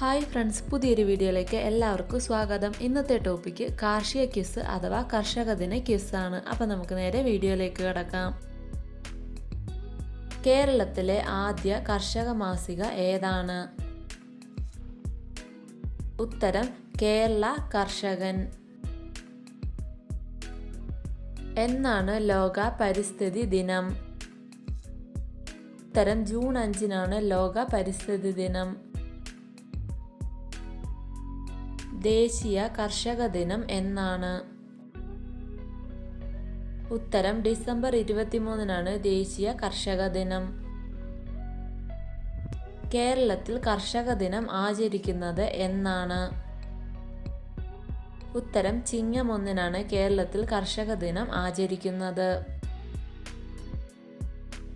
Hi friends പുതിയൊരു വീഡിയോയിലേക്ക് എല്ലാവർക്കും സ്വാഗതം. ഇന്നത്തെ ടോപ്പിക്ക് കാർഷിക കിസ് അഥവാ കർഷക ദിന കിസ് ആണ്. അപ്പം നമുക്ക് നേരെ വീഡിയോയിലേക്ക് കിടക്കാം. കേരളത്തിലെ ആദ്യ കർഷക മാസിക ഏതാണ്? ഉത്തരം കേരള കർഷകൻ. എന്നാണ് ലോക പരിസ്ഥിതി ദിനം. ഉത്തരം ജൂൺ അഞ്ചിനാണ് ലോക പരിസ്ഥിതി ദിനം. ദേശീയ കർഷക ദിനം എന്നാണ്. ഉത്തരം ഡിസംബർ ഇരുപത്തിമൂന്നിനാണ് ദേശീയ കർഷക ദിനം. കേരളത്തിൽ കർഷക ദിനം ആചരിക്കുന്നത് എന്നാണ്. ഉത്തരം ചിങ്ങം ഒന്നിനാണ് കേരളത്തിൽ കർഷക ദിനം ആചരിക്കുന്നത്.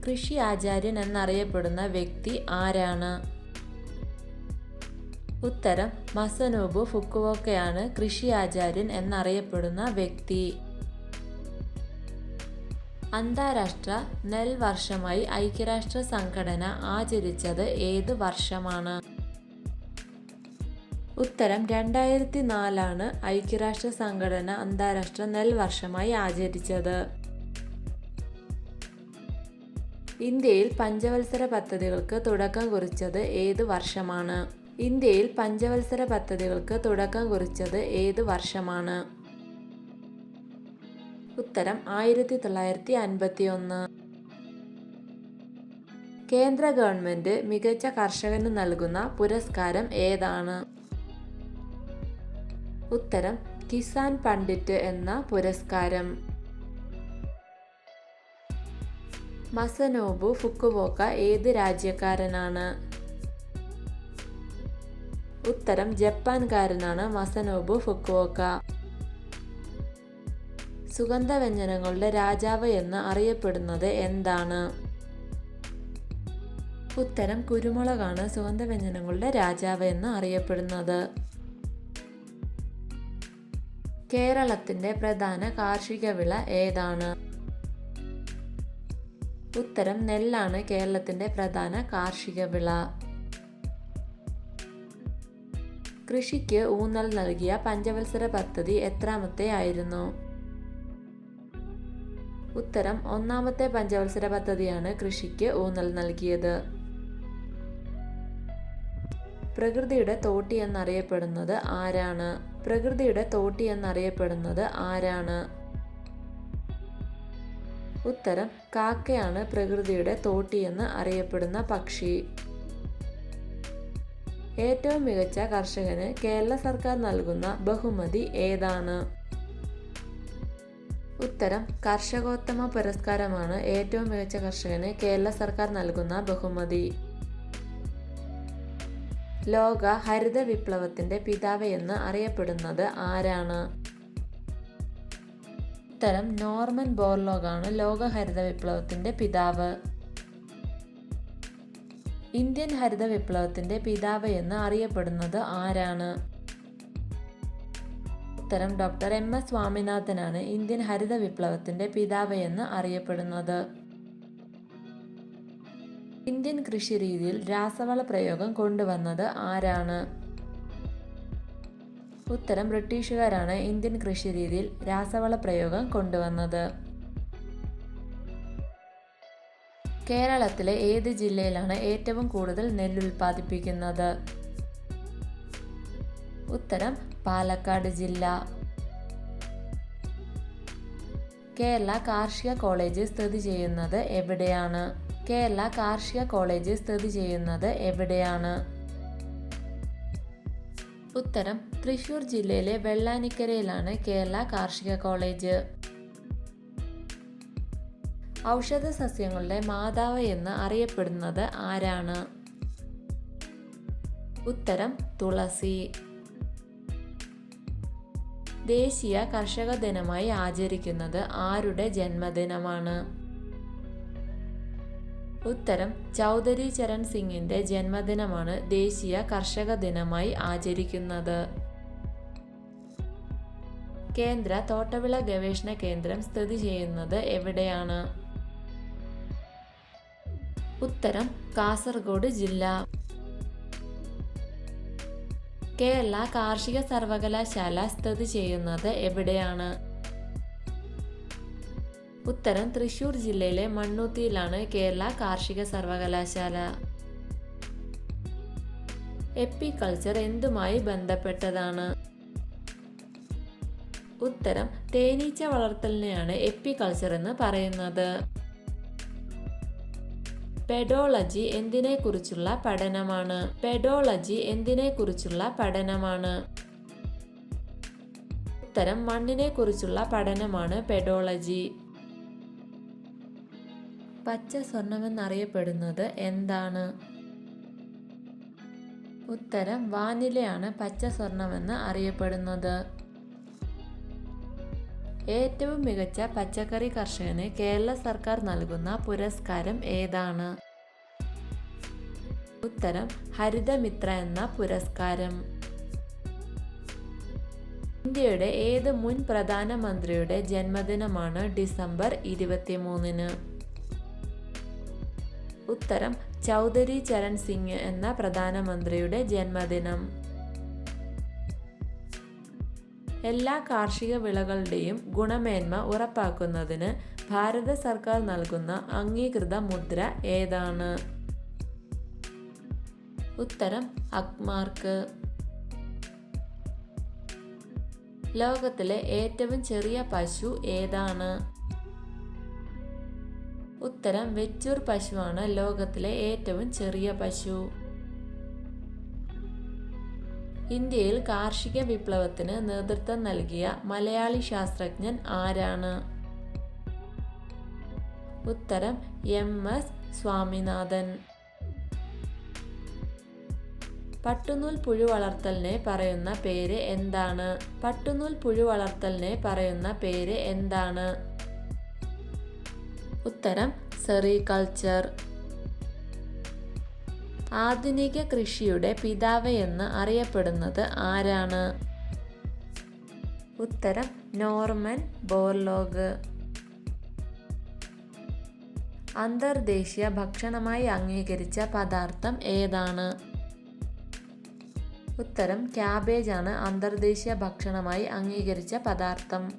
കൃഷി ആചാര്യൻ എന്നറിയപ്പെടുന്ന വ്യക്തി ആരാണ്? ഉത്തരം മസനോബു ഫുക്കുവോക്കയാണ് കൃഷി ആചാര്യൻ എന്നറിയപ്പെടുന്ന വ്യക്തി. അന്താരാഷ്ട്ര നെൽ വർഷമായി ഐക്യരാഷ്ട്ര സംഘടന ആചരിച്ചത് ഏത് വർഷമാണ്? ഉത്തരം രണ്ടായിരത്തി നാലാണ് ഐക്യരാഷ്ട്ര സംഘടന അന്താരാഷ്ട്ര നെൽ വർഷമായി ആചരിച്ചത്. ഇന്ത്യയിൽ പഞ്ചവത്സര പദ്ധതികൾക്ക് തുടക്കം കുറിച്ചത് ഏത് വർഷമാണ്? ഇന്ത്യയിൽ പഞ്ചവത്സര പദ്ധതികൾക്ക് തുടക്കം കുറിച്ചത് ഏത് വർഷമാണ്? ഉത്തരം ആയിരത്തി തൊള്ളായിരത്തി അൻപത്തി ഒന്ന് കേന്ദ്ര ഗവൺമെന്റ് മികച്ച കർഷകന് നൽകുന്ന പുരസ്കാരം ഏതാണ്? ഉത്തരം കിസാൻ പണ്ഡിറ്റ് എന്ന പുരസ്കാരം. മസനോബു ഫുക്കുവോക്ക ഏത് രാജ്യക്കാരനാണ്? ഉത്തരം ജപ്പാൻകാരനാണ് മസനോബു ഫുക്കുവോക്ക. സുഗന്ധവ്യഞ്ജനങ്ങളുടെ രാജാവ് എന്ന് അറിയപ്പെടുന്നത് എന്താണ്? ഉത്തരം കുരുമുളകാണ് സുഗന്ധവ്യഞ്ജനങ്ങളുടെ രാജാവ് എന്ന് അറിയപ്പെടുന്നത്. കേരളത്തിന്റെ പ്രധാന കാർഷിക വിള ഏതാണ്? ഉത്തരം നെല്ലാണ് കേരളത്തിന്റെ പ്രധാന കാർഷിക വിള. കൃഷിക്ക് ഊന്നൽ നൽകിയ പഞ്ചവത്സര പദ്ധതി എത്രാമത്തെ ആയിരുന്നു? ഉത്തരം ഒന്നാമത്തെ പഞ്ചവത്സര പദ്ധതിയാണ് കൃഷിക്ക് ഊന്നൽ നൽകിയത്. പ്രകൃതിയുടെ തോട്ടി എന്നറിയപ്പെടുന്നത് ആരാണ്? പ്രകൃതിയുടെ തോട്ടി എന്നറിയപ്പെടുന്നത് ആരാണ്? ഉത്തരം കാക്കയാണ് പ്രകൃതിയുടെ തോട്ടി എന്ന് അറിയപ്പെടുന്ന പക്ഷി. ഏറ്റവും മികച്ച കർഷകന് കേരള സർക്കാർ നൽകുന്ന ബഹുമതി ഏതാണ്? ഉത്തരം കർഷകോത്തമ പുരസ്കാരമാണ് ഏറ്റവും മികച്ച കർഷകന് കേരള സർക്കാർ നൽകുന്ന ബഹുമതി. ലോക ഹരിത വിപ്ലവത്തിന്റെ പിതാവ് എന്ന് അറിയപ്പെടുന്നത് ആരാണ്? ഉത്തരം നോർമൻ ബോർലോഗാണ് ലോക ഹരിത വിപ്ലവത്തിന്റെ പിതാവ്. ഇന്ത്യൻ ഹരിത വിപ്ലവത്തിന്റെ പിതാവ് എന്ന് അറിയപ്പെടുന്നത് ആരാണ്? ഉത്തരം ഡോക്ടർ എം. എസ്. സ്വാമിനാഥനാണ് ഇന്ത്യൻ ഹരിത വിപ്ലവത്തിന്റെ പിതാവ് എന്ന് അറിയപ്പെടുന്നത്. ഇന്ത്യൻ കൃഷി രീതിയിൽ രാസവള പ്രയോഗം കൊണ്ടുവന്നത് ആരാണ്? ഉത്തരം ബ്രിട്ടീഷുകാരാണ് ഇന്ത്യൻ കൃഷി രീതിയിൽ രാസവള പ്രയോഗം കൊണ്ടുവന്നത്. കേരളത്തിലെ ഏത് ജില്ലയിലാണ് ഏറ്റവും കൂടുതൽ നെല്ല് ഉൽപ്പാദിപ്പിക്കുന്നത്? ഉത്തരം പാലക്കാട് ജില്ല. കേരള കാർഷിക കോളേജ് സ്ഥിതി ചെയ്യുന്നത് എവിടെയാണ്? കേരള കാർഷിക കോളേജ് സ്ഥിതി ചെയ്യുന്നത് എവിടെയാണ്? ഉത്തരം തൃശൂർ ജില്ലയിലെ വെള്ളാനിക്കരയിലാണ് കേരള കാർഷിക കോളേജ്. ഔഷധ സസ്യങ്ങളുടെ മാതാവ് എന്ന് അറിയപ്പെടുന്നത് ആരാണ്? ഉത്തരം തുളസി. ദേശീയ കർഷക ദിനമായി ആചരിക്കുന്നത് ആരുടെ ജന്മദിനമാണ്? ഉത്തരം ചൗധരി ചരൺ സിംഗിന്റെ ജന്മദിനമാണ് ദേശീയ കർഷക ദിനമായി ആചരിക്കുന്നത്. കേന്ദ്ര തോട്ടവിള ഗവേഷണ കേന്ദ്രം സ്ഥിതി ചെയ്യുന്നത് എവിടെയാണ്? ഉത്തരം കാസർഗോഡ് ജില്ല. കേരള കാർഷിക സർവകലാശാല സ്ഥിതി ചെയ്യുന്നത് എവിടെയാണ്? ഉത്തരം തൃശൂർ ജില്ലയിലെ മണ്ണൂത്തിയിലാണ് കേരള കാർഷിക സർവകലാശാല. എപ്പിക്കൾച്ചർ എന്തുമായി ബന്ധപ്പെട്ടതാണ്? ഉത്തരം തേനീച്ച വളർത്തലിനെയാണ് എപ്പിക്കൾച്ചർ എന്ന് പറയുന്നത്. പെഡോളജി എന്തിനെക്കുറിച്ചുള്ള പഠനമാണ്? പെഡോളജി എന്തിനെക്കുറിച്ചുള്ള പഠനമാണ്? ഉത്തരം മണ്ണിനെക്കുറിച്ചുള്ള പഠനമാണ് പെഡോളജി. പച്ച സ്വർണമെന്നറിയപ്പെടുന്നത് എന്താണ്? ഉത്തരം വാനിലയാണ് പച്ച സ്വർണമെന്ന് അറിയപ്പെടുന്നത്. ഏറ്റവും മികച്ച പച്ചക്കറി കർഷകന് കേരള സർക്കാർ നൽകുന്ന പുരസ്കാരം ഏതാണ്? ഉത്തരം ഹരിതമിത്ര എന്ന പുരസ്കാരം. ഇന്ത്യയുടെ ഏത് മുൻ പ്രധാനമന്ത്രിയുടെ ജന്മദിനമാണ് ഡിസംബർ ഇരുപത്തിമൂന്നിന്? ഉത്തരം ചൗധരി ചരൺ സിംഗ് എന്ന പ്രധാനമന്ത്രിയുടെ ജന്മദിനം. എല്ലാ കാർഷിക വിളകളുടെയും ഗുണമേന്മ ഉറപ്പാക്കുന്നതിന് ഭാരത സർക്കാർ നൽകുന്ന അംഗീകൃത മുദ്ര ഏതാണ്? ഉത്തരം അക്മാർക്ക്. ലോകത്തിലെ ഏറ്റവും ചെറിയ പശു ഏതാണ്? ഉത്തരം വെച്ചൂർ പശുവാണ് ലോകത്തിലെ ഏറ്റവും ചെറിയ പശു. ഇന്ത്യയിൽ കാർഷിക വിപ്ലവത്തിന് നേതൃത്വം നൽകിയ മലയാളി ശാസ്ത്രജ്ഞൻ ആരാണ്? ഉത്തരം എം. എസ്. സ്വാമിനാഥൻ. പട്ടുനൂൽ പുഴു വളർത്തലിനെ പറയുന്ന പേര് എന്താണ്? പട്ടുനൂൽ പുഴു വളർത്തലിനെ പറയുന്ന പേര് എന്താണ്? ഉത്തരം സെറികൾച്ചർ. ആധുനിക കൃഷിയുടെ പിതാവ് എന്ന് അറിയപ്പെടുന്നത് ആരാണ്? ഉത്തരം നോർമൻ ബോർലോഗ്. അന്തർദേശീയ ഭക്ഷണമായി അംഗീകരിച്ച പദാർത്ഥം ഏതാണ്? ഉത്തരം ക്യാബേജ് ആണ് അന്തർദേശീയ ഭക്ഷണമായി അംഗീകരിച്ച പദാർത്ഥം.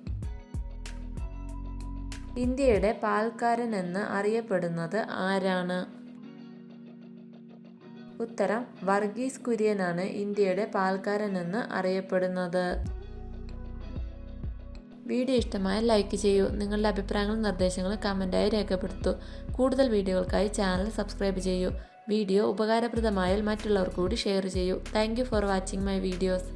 ഇന്ത്യയുടെ പാൽക്കാരൻ എന്ന് അറിയപ്പെടുന്നത് ആരാണ്? ഉത്തരം വർഗീസ് കുര്യനാണ് ഇന്ത്യയുടെ പാൽക്കാരനെന്ന് അറിയപ്പെടുന്നത്. വീഡിയോ ഇഷ്ടമായ ലൈക്ക് ചെയ്യൂ. നിങ്ങളുടെ അഭിപ്രായങ്ങളും നിർദ്ദേശങ്ങളും കമന്റായി രേഖപ്പെടുത്തൂ. കൂടുതൽ വീഡിയോകൾക്കായി ചാനൽ സബ്സ്ക്രൈബ് ചെയ്യൂ. വീഡിയോ ഉപകാരപ്രദമായാൽ മറ്റുള്ളവർ കൂടി ഷെയർ ചെയ്യൂ. Thank for watching my videos.